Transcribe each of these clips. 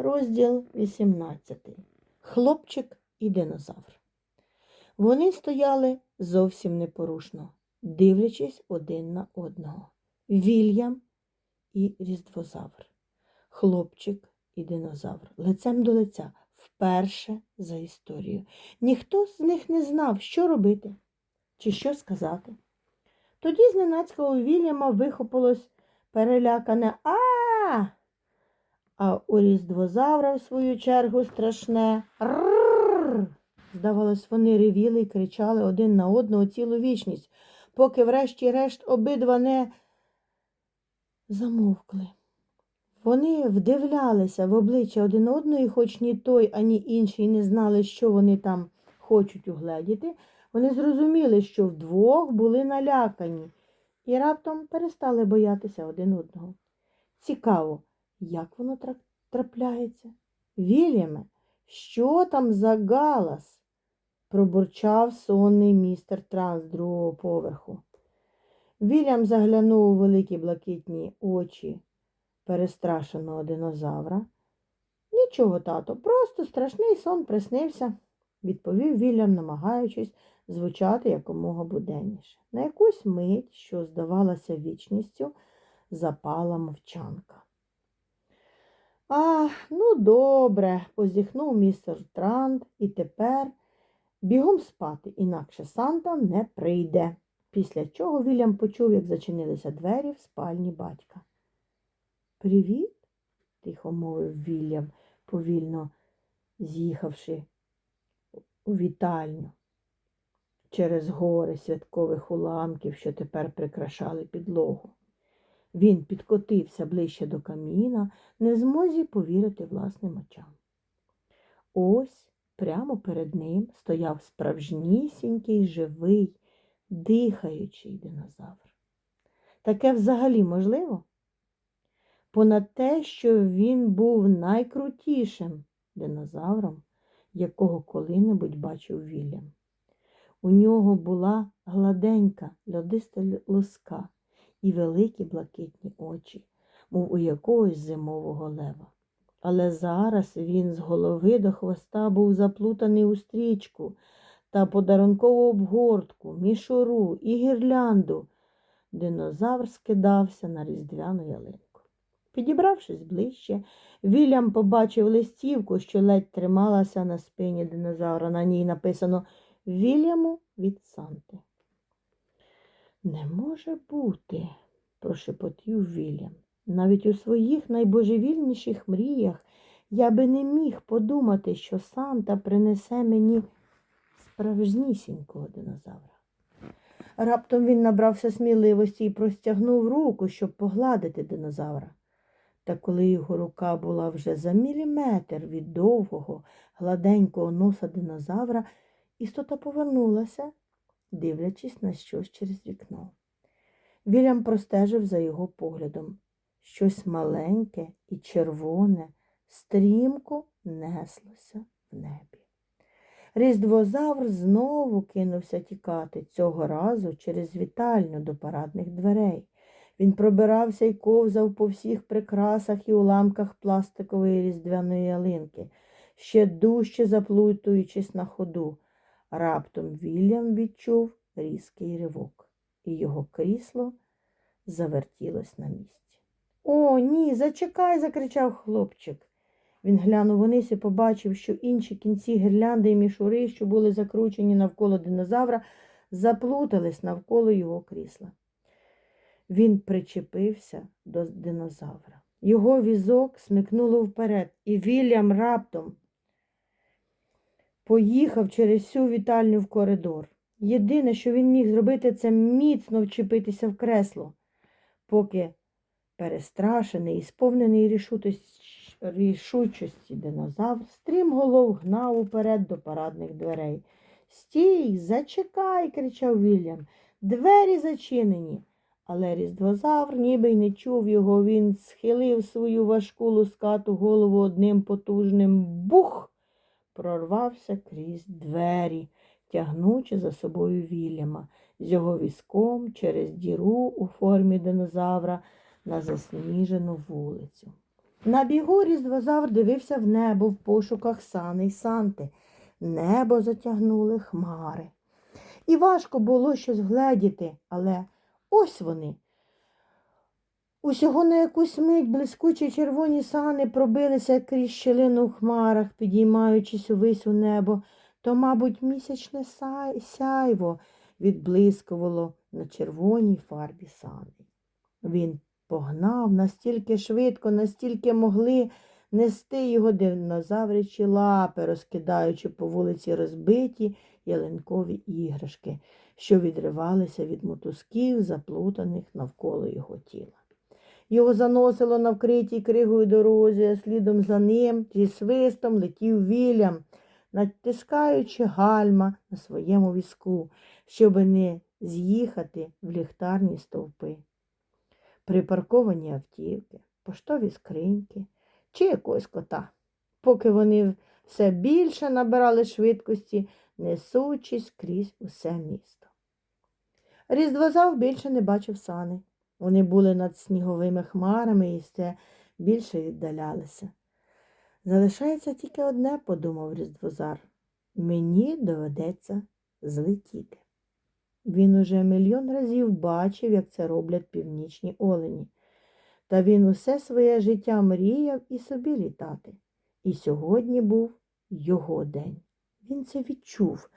Розділ 18. Хлопчик і динозавр. Вони стояли зовсім непорушно, дивлячись один на одного. Вільям і різдвозавр. Хлопчик і динозавр. Лицем до лиця. Вперше за історію. Ніхто з них не знав, що робити чи що сказати. Тоді зненацька у Вільяма вихопилось перелякане а а у різдвозавра, в свою чергу, страшне «Ррррр». Здавалось, вони ревіли і кричали один на одного цілу вічність, поки врешті-решт обидва не замовкли. Вони вдивлялися в обличчя один одного, і хоч ні той, ані інший не знали, що вони там хочуть угледіти, вони зрозуміли, що вдвох були налякані і раптом перестали боятися один одного. Цікаво, як воно трапляється? Вільяме, що там за галас? пробурчав сонний містер Транс другого поверху. Вільям заглянув у великі блакитні очі перестрашеного динозавра. Нічого, тато, просто страшний сон приснився, відповів Вільям, намагаючись звучати якомога буденніше. На якусь мить, що здавалася вічністю, запала мовчанка. А, ну добре, позіхнув містер Трант, і тепер бігом спати, інакше Санта не прийде. Після чого Вільям почув, як зачинилися двері в спальні батька. Привіт, тихо мовив Вільям, повільно з'їхавши у вітальню через гори святкових уламків, що тепер прикрашали підлогу. Він підкотився ближче до каміна, не в змозі повірити власним очам. Ось прямо перед ним стояв справжнісінький, живий, дихаючий динозавр. Таке взагалі можливо? Понад те, що він був найкрутішим динозавром, якого коли-небудь бачив Вільям. У нього була гладенька льодиста лоска і великі блакитні очі, мов у якогось зимового лева. Але зараз він з голови до хвоста був заплутаний у стрічку та подарункову обгортку, мішуру і гірлянду. Динозавр скидався на різдвяну ялинку. Підібравшись ближче, Вільям побачив листівку, що ледь трималася на спині динозавра. На ній написано Вільяму від Санти. Не може бути, прошепотів Вільям. Навіть у своїх найбожевільніших мріях я би не міг подумати, що Санта принесе мені справжнісінького динозавра. Раптом він набрався сміливості і простягнув руку, щоб погладити динозавра. Та коли його рука була вже за міліметр від довгого, гладенького носа динозавра, істота повернулася, дивлячись на щось через вікно. Вільям простежив за його поглядом. Щось маленьке і червоне стрімко неслося в небі. Різдвозавр знову кинувся тікати, цього разу через вітальню до парадних дверей. Він пробирався і ковзав по всіх прикрасах і уламках пластикової різдвяної ялинки, ще дужче заплутуючись на ходу. Раптом Вільям відчув різкий ривок, і його крісло завертілось на місці. О, ні, зачекай, закричав хлопчик. Він глянув униз і побачив, що інші кінці гірлянди і мішури, що були закручені навколо динозавра, заплутались навколо його крісла. Він причепився до динозавра. Його візок смикнуло вперед, і Вільям раптом поїхав через всю вітальню в коридор. Єдине, що він міг зробити, це міцно вчепитися в кресло, поки перестрашений і сповнений рішучості динозавр стрімголов гнав уперед до парадних дверей. Стій, зачекай, кричав Вільям. Двері зачинені. Але різдвозавр ніби й не чув його. Він схилив свою важку лускату голову одним потужним бух, прорвався крізь двері, тягнучи за собою Вільяма з його візком через діру у формі динозавра на засніжену вулицю. На бігу різдвозавр дивився в небо в пошуках сани й санти. Небо затягнули хмари. І важко було щось вгледіти, але ось вони. Усього на якусь мить блискучі червоні сани пробилися крізь щелину в хмарах, підіймаючись увесь у небо, то, мабуть, місячне сяйво відблискувало на червоній фарбі сани. Він погнав настільки швидко, настільки могли нести його динозаврячі лапи, розкидаючи по вулиці розбиті ялинкові іграшки, що відривалися від мотузків, заплутаних навколо його тіла. Його заносило на вкритій кригою дорозі, а слідом за ним зі свистом летів Вільям, натискаючи гальма на своєму візку, щоб не з'їхати в ліхтарні стовпи. Припарковані автівки, поштові скриньки чи якогось кота, поки вони все більше набирали швидкості, несучись крізь усе місто. Різдвозав більше не бачив сани. Вони були над сніговими хмарами і все більше віддалялися. Залишається тільки одне, подумав Різдвозар. Мені доведеться злетіти. Він уже мільйон разів бачив, як це роблять північні олені. Та він усе своє життя мріяв і собі літати. І сьогодні був його день. Він це відчув.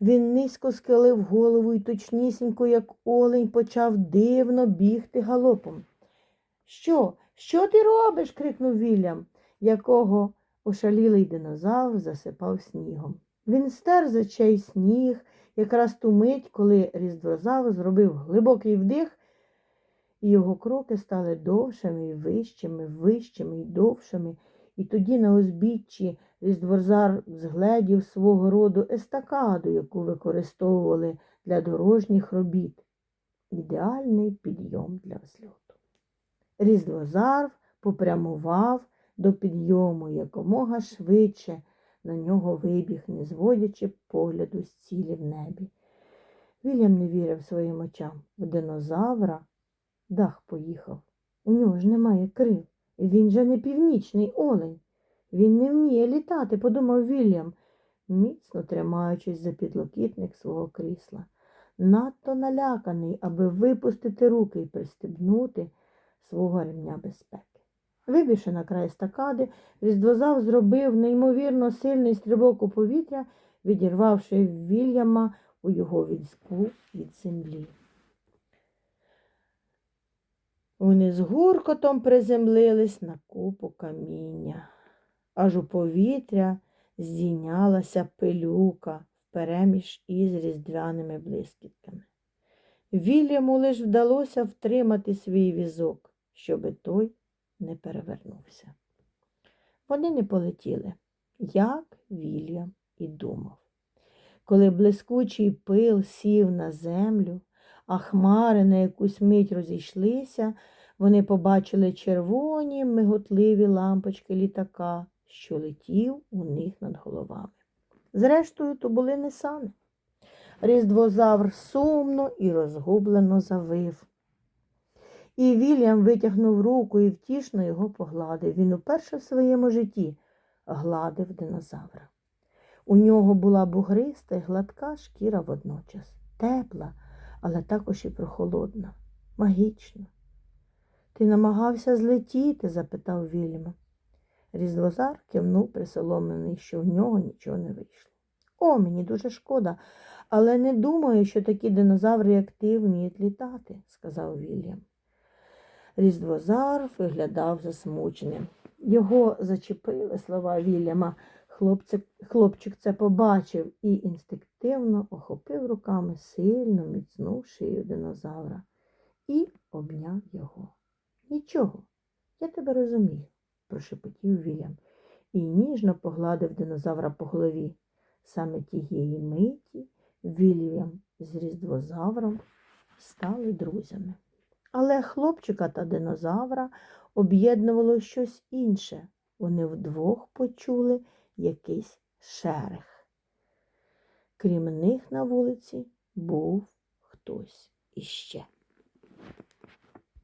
Він низько схилив голову і точнісінько, як олень, почав дивно бігти галопом. Що? Що ти робиш? крикнув Вільям, якого ошалілий динозавр засипав снігом. Він стер з очей сніг, якраз ту мить, коли різдвозавр зробив глибокий вдих, і його кроки стали довшими і вищими, вищими і довшими. І тоді на узбіччі різдвозар згледів свого роду естакаду, яку використовували для дорожніх робіт. Ідеальний підйом для взльоту. Різдвозар попрямував до підйому якомога швидше на нього вибіг, не зводячи погляду з цілі в небі. Вільям не вірив своїм очам. В динозавра дах поїхав. У нього ж немає крил. Він же не північний олень. Він не вміє літати, подумав Вільям, міцно тримаючись за підлокітник свого крісла. Надто наляканий, аби випустити руки і пристебнути свого ремня безпеки. Вибівши на край стакади, різдвозав зробив неймовірно сильний стрибок у повітря, відірвавши Вільяма у його візку від землі. Вони з гуркотом приземлились на купу каміння. Аж у повітря здійнялася пилюка впереміж із різдвяними блискітками. Вільяму лиш вдалося втримати свій візок, щоби той не перевернувся. Вони не полетіли, як Вільям і думав. Коли блискучий пил сів на землю, а хмари на якусь мить розійшлися, вони побачили червоні миготливі лампочки літака, що летів у них над головами. Зрештою, то були не сани. Різдвозавр сумно і розгублено завив. І Вільям витягнув руку і втішно його погладив. Він уперше в своєму житті гладив динозавра. У нього була бугриста й гладка шкіра водночас, тепла, але також і прохолодна, магічна. Ти намагався злетіти? запитав Вільяма. Різдвозар кивнув присоломлений, що в нього нічого не вийшло. О, мені дуже шкода, але не думаю, що такі динозаври, як ти, вміють літати, сказав Вільям. Різдвозар виглядав засмученим. Його зачепили слова Вільяма. Хлопчик, хлопчик це побачив і інстинктивно охопив руками сильно міцну шию динозавра і обняв його. Нічого, я тебе розумію, прошепотів Вільям і ніжно погладив динозавра по голові. Саме тієї миті Вільям з різдвозавром стали друзями. Але хлопчика та динозавра об'єднувало щось інше. Вони вдвох почули якийсь шерех. Крім них на вулиці був хтось іще.